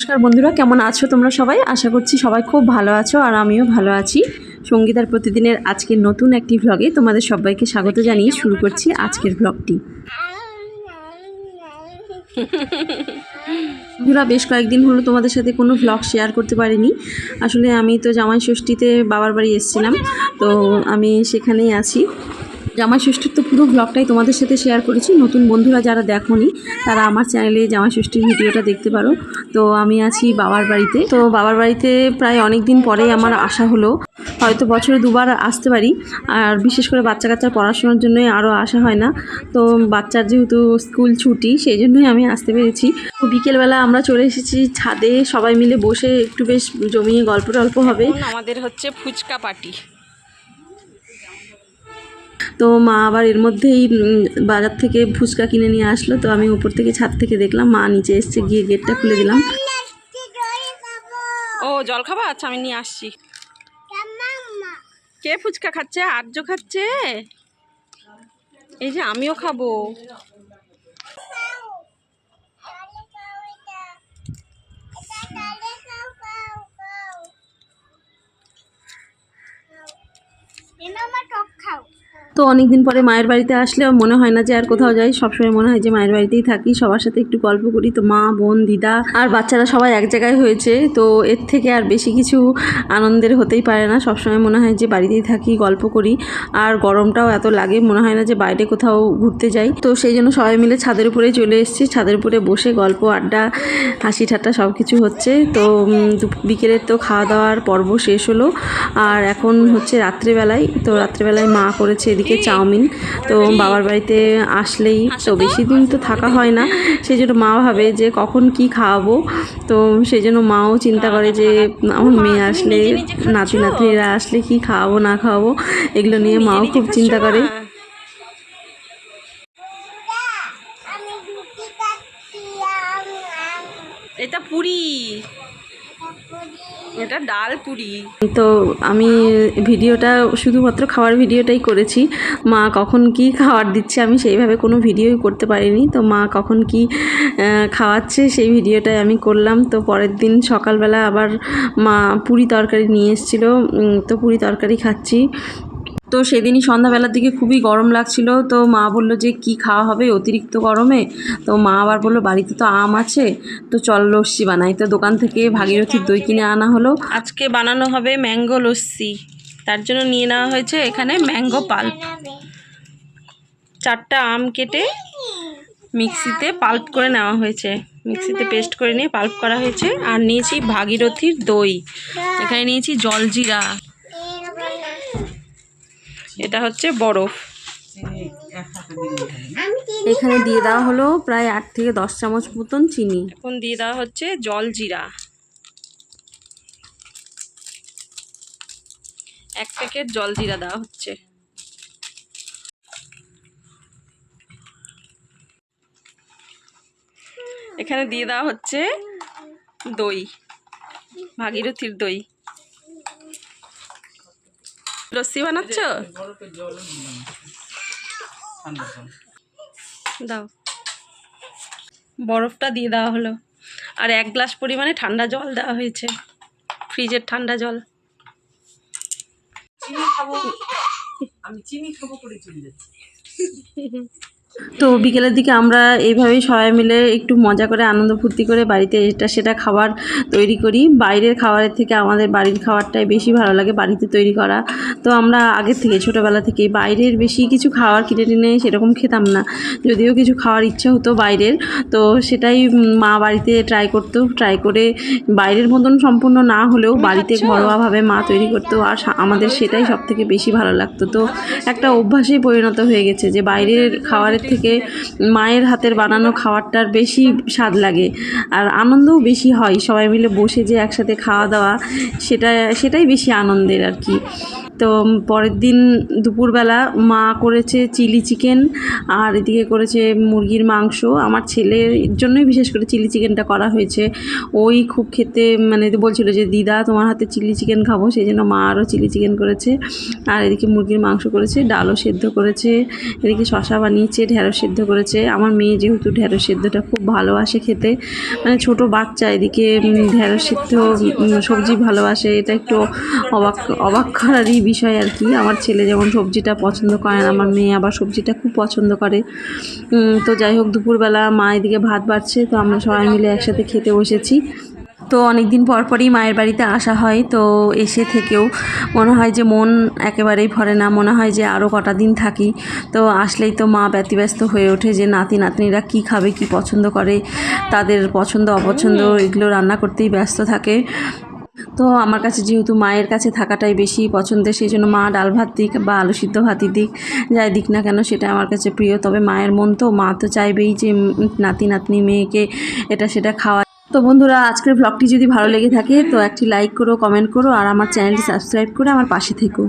নমস্কার বন্ধুরা, কেমন আছো তোমরা সবাই? আশা করছি সবাই খুব ভালো আছো আর আমিও ভালো আছি। সঙ্গীতার প্রতিদিনের আজকের নতুন একটি ভ্লগে তোমাদের সবাইকে স্বাগত জানিয়ে শুরু করছি আজকের ভ্লগটি বন্ধুরা, বেশ কয়েকদিন হলো তোমাদের সাথে কোনো ভ্লগ শেয়ার করতে পারিনি। আসলে আমি তো জামাই ষষ্ঠীতে বাবার বাড়ি এসেছিলাম, তো আমি সেখানেই আছি। জামাই ষষ্ঠীর তো পুরো ব্লগটাই তোমাদের সাথে শেয়ার করেছি। নতুন বন্ধুরা যারা দেখোনি, তারা আমার চ্যানেলে জামাই ষষ্ঠীর ভিডিওটা দেখতে পারো। তো আমি আছি বাবার বাড়িতে। তো বাবার বাড়িতে প্রায় অনেক দিন পরেই আমার আসা হলো। হয়তো বছরে দুবার আসতে পারি। আর বিশেষ করে বাচ্চা কাচ্চার পড়াশোনার জন্যই আরও আসা হয় না। তো বাচ্চার যেহেতু স্কুল ছুটি, সেই জন্যই আমি আসতে পেরেছি। তো বিকেলবেলা আমরা চলে এসেছি ছাদে। সবাই মিলে বসে একটু বেশ জমিয়ে গল্প টল্প হবে। আমাদের হচ্ছে ফুচকা পার্টি তো মা আবার এর মধ্যেই বাজার থেকে ফুচকা কিনে নিয়ে আসলো। তো আমি উপর থেকে ছাদ থেকে দেখলাম, মা নিচে এসছে, গিয়ে গেটটা খুলে দিলাম। ও, জল খাবা? আচ্ছা আমি নিয়ে আসছি। কে ফুচকা খাচ্ছে? আর্য খাচ্ছে? এই যে আমিও খাব। তো অনেক দিন পরে মায়ের বাড়িতে আসলে মনে হয় না যে আর কোথাও যাই। সবসময় মনে হয় যে মায়ের বাড়িতেই থাকি। সবার সাথে একটু গল্প করি। তো মা, বোন, দিদা আর বাচ্চারা সবাই এক জায়গায় হয়েছে। তো এর থেকে আর বেশি কিছু আনন্দের হতেই পারে না। সবসময় মনে হয় যে বাড়িতেই থাকি, গল্প করি। আর গরমটাও এত লাগে, মনে হয় না যে বাইরে কোথাও ঘুরতে যাই। তো সেই জন্য সবাই মিলে ছাদের উপরে চলে এসেছি। ছাদের উপরে বসে গল্প, আড্ডা, হাসি ঠাট্টা সব কিছু হচ্ছে। তো বিকেলের তো খাওয়া দাওয়ার পর্ব শেষ হলো। আর এখন হচ্ছে রাত্রেবেলায়। তো রাত্রেবেলায় মা করেছে এদিকে চাউমিন। তো বাবার বাড়িতে আসলেই তো বেশি দিন তো থাকা হয় না। সেই জন্য মা ভাবে যে কখন কি খাওয়াবো। তো সেই জন্য মাও চিন্তা করে যে আমার মেয়ে আসলে নাতি নাতনিরা আসলে কি খাওয়াবো না খাওয়াবো এগুলো নিয়ে মাও খুব চিন্তা করে। এটা পুরি। এটা ডাল পুরি। তো আমি ভিডিওটা শুধুমাত্র খাওয়ার ভিডিওটাই করেছি। মা কখন কি খাওয়ার দিচ্ছে আমি সেইভাবে কোনো ভিডিওই করতে পারিনি। তো মা কখন কি খাওয়াচ্ছে সেই ভিডিওটাই আমি করলাম। তো পরের দিন সকালবেলা আবার মা পুরি তরকারি নিয়ে এসেছিল। তো পুরি তরকারি খাচ্ছি। তো সেদিনই সন্ধ্যাবেলার দিকে খুবই গরম লাগছিল। তো মা বলল যে, কি খাওয়া হবে? অতিরিক্ত গরমে? তো মা আবার বলল, বাড়িতে তো আম আছে। তো চল লস্যি বানাই। তো দোকান থেকে ভাগীরথীর দই কিনে আনা হলো। আজকে বানানো হবে ম্যাঙ্গো লস্যি। তার জন্য নিয়ে নেওয়া হয়েছে এখানে ম্যাঙ্গো পাল্প। চারটা আম কেটে মিক্সিতে পাল্প করে নেওয়া হয়েছে। মিক্সিতে পেস্ট করে নিয়ে পাল্প করা হয়েছে। আর নিয়েছি ভাগীরথীর দই। এখানে নিয়েছি জলজিরা। এটা হচ্ছে বরফ। এখানে দিয়ে দেওয়া হলো প্রায় আট থেকে দশ চামচ মতন চিনি। এখন দিয়ে দেওয়া হচ্ছে জলজিরা এক প্যাকেট জলজিরা দেওয়া হচ্ছে। এখানে দিয়ে দেওয়া হচ্ছে দই ভাগীরথীর দই। লস্যি বানাচ্ছ? দাও। বরফটা দিয়ে দেওয়া হলো। আর এক গ্লাস পরিমাণে ঠান্ডা জল দেওয়া হয়েছে। ফ্রিজের ঠান্ডা জল। তো বিকেলের দিকে আমরা এইভাবেই সবাই মিলে একটু মজা করে আনন্দ ফুর্তি করে বাড়িতে এটা সেটা খাবার তৈরি করি। বাইরের খাবারের থেকে আমাদের বাড়ির খাবারটাই বেশি ভালো লাগে বাড়িতে তৈরি করা। তো আমরা আগের থেকে ছোটোবেলা থেকে বাইরের বেশি কিছু খাবার কিনে টিনে সেরকম খেতাম না। যদিও কিছু খাওয়ার ইচ্ছা হতো বাইরের তো সেটাই মা বাড়িতে ট্রাই করতো। ট্রাই করে বাইরের মতন সম্পূর্ণ না হলেও বাড়িতে ঘরোয়াভাবে মা তৈরি করতো আর আমাদের সেটাই সব থেকে বেশি ভালো লাগতো। তো একটা অভ্যাসেই পরিণত হয়ে গেছে যে বাইরের খাবারের থেকে মায়ের হাতের বানানো খাবারটার বেশি স্বাদ লাগে আর আনন্দও বেশি হয়। সবাই মিলে বসে যে একসাথে খাওয়া দাওয়া, সেটা, সেটাই বেশি আনন্দের আর কি। তো পরের দিন দুপুরবেলা মা করেছে চিলি চিকেন আর এদিকে করেছে মুরগির মাংস। আমার ছেলের জন্যই বিশেষ করে চিলি চিকেনটা করা হয়েছে। ওই খুব খেতে মানে বলছিল যে, দিদা, তোমার হাতে চিলি চিকেন খাব। সেই জন্য মা আরও চিলি চিকেন করেছে। আর এদিকে মুরগির মাংস করেছে, ডালও সেদ্ধ করেছে। এদিকে শশা বানিয়েছে ঢ্যাঁড়স সেদ্ধ করেছে। আমার মেয়ে যেহেতু ঢ্যাঁড়স সেদ্ধটা খুব ভালোবাসে খেতে। মানে ছোট বাচ্চা, এদিকে ঢ্যাঁড়স সিদ্ধ সবজি ভালোবাসে। এটা একটু অবাক অবাক করারই বিষয় আর কি। আমার ছেলে যেমন সবজিটা পছন্দ করে না আমার মেয়ে আবার সবজিটা খুব পছন্দ করে। তো যাই হোক দুপুরবেলা মা এদিকে ভাত বাড়ছে তো আমরা সবাই মিলে একসাথে খেতে বসেছি। তো অনেক দিন পর পরই মায়ের বাড়িতে আসা হয় তো এসে থেকেও মনে হয় যে মন একেবারেই ভরে না মনে হয় যে আরও কটা দিন থাকি। তো আসলেই তো মা ব্যতিব্যস্ত হয়ে ওঠে যে নাতি নাতনিরা কী খাবে কি পছন্দ করে তাদের পছন্দ অপছন্দ এগুলো রান্না করতেই ব্যস্ত থাকে। তো আমার কাছে যেহেতু মায়ের কাছে থাকাটাই বেশি পছন্দের, সেই জন্য মা ডাল ভাত দিক বা আলু সিদ্ধ ভাতই দিক, যাই দিক না কেন সেটা আমার কাছে প্রিয়। তবে মায়ের মন তো, মা তো চাইবেই যে নাতি নাতনি মেয়েকে এটা সেটা খাওয়া। তো বন্ধুরা, আজকের ব্লগটি যদি ভালো লেগে থাকে, তো একটি লাইক করো কমেন্ট করো, আর আমার চ্যানেলটি সাবস্ক্রাইব করে আমার পাশে থেকো।